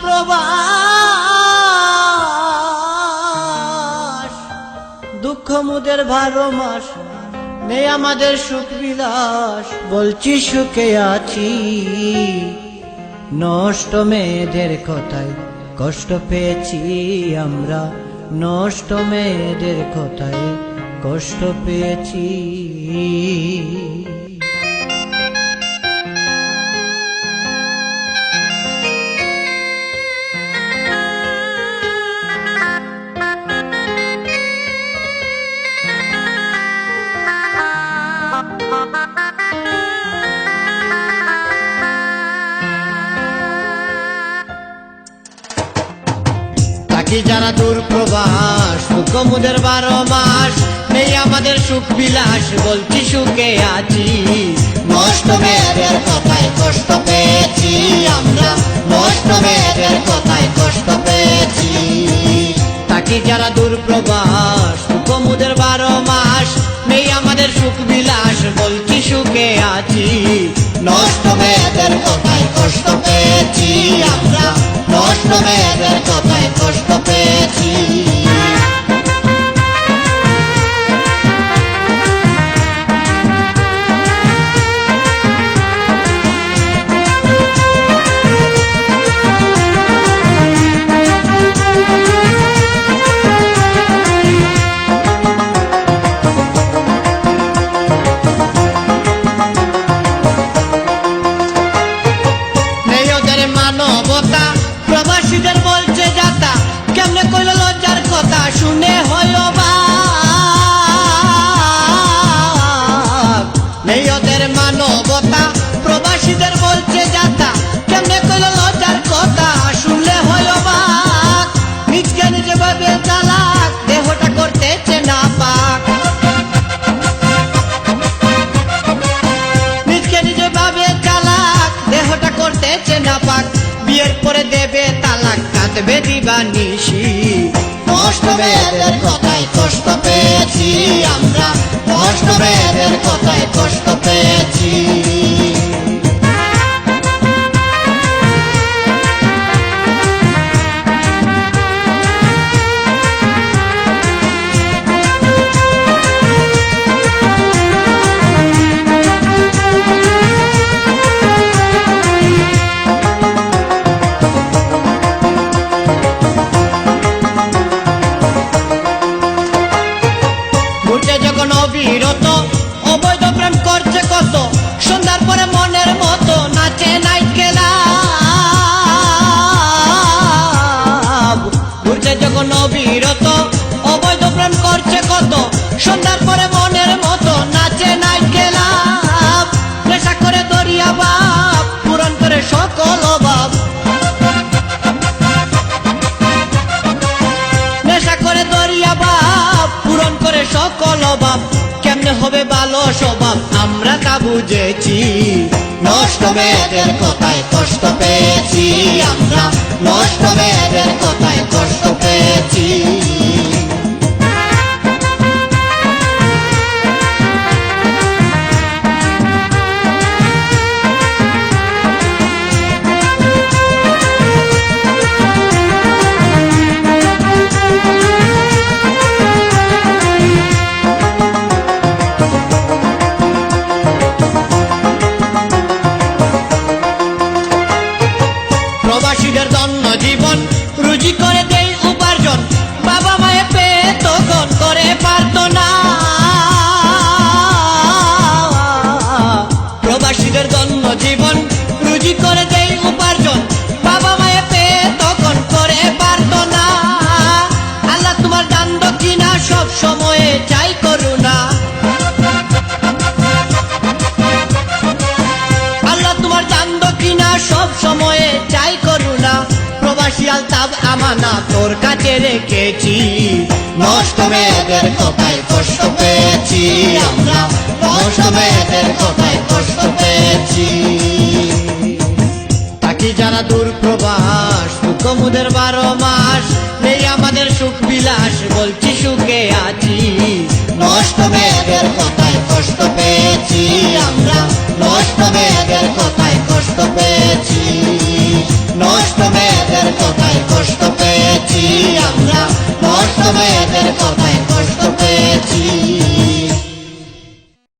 প্রবাস দুঃখ মুদের ভালো মাস, নেই আমাদের সুখ বিলাস। বলছি, সুখে আছি। নষ্ট মেয়েদের কথায় কষ্ট পেয়েছি আমরা। নষ্ট মেয়েদের কথায় কষ্ট পেয়েছি। থাকি যারা দূর প্রবাস দুঃখ মুদের বারো মাস, নেই আমাদের সুখ বিলাস, বলছি সুখে আছি। নষ্ট মেয়েদের কথায় কষ্ট পেয়েছি আমরা। বলছি সুখে আছি নষ্ট মেয়েদের কথায় কষ্ট পেয়েছি আমরা। নষ্ট মেয়েদের কথায় কষ্ট কাঁদবে দিবা নিশি নষ্ট মেয়েদের কথায় কষ্ট পেয়েছি আমরা। কষ্ট মেয়েদের কথায় কষ্ট পেয়েছি। বুঝেছি নষ্ট মেয়েদের কথায় কষ্ট পেয়েছি। প্রবাসীদের দন্য জীবন রুজি করে দেই উপার্জন, বাবা মায়ে পেয়ে তখন করে পারত না। প্রবাসীদের দন্য জীবন রুজি করে দেই উপার্জন, বাবা মায়ে পেয়ে তখন করে পারত না। আল্লাহ তোমার দান দক্ষিণা সব সময়ে চাই। আমানা তোর কাছে রেখেছি। নষ্ট মেয়েদের কথায় কষ্ট পেয়েছি? আমরা নষ্ট মেয়েদের কথায় কষ্ট পেয়েছি? তাকি যারা দূর প্রবাস দুঃখ বারো মাস, নেই আমাদের সুখ বিলাস, বলছি সুখে আছি। নষ্ট মেয়েদের কথায় কষ্ট পেয়েছি? আমরা নষ্ট মেয়েদের কথায় কষ্ট পেয়েছি? নষ্ট মেয়েদের কথায় মায়েদের কথায় কষ্ট পেয়েছি।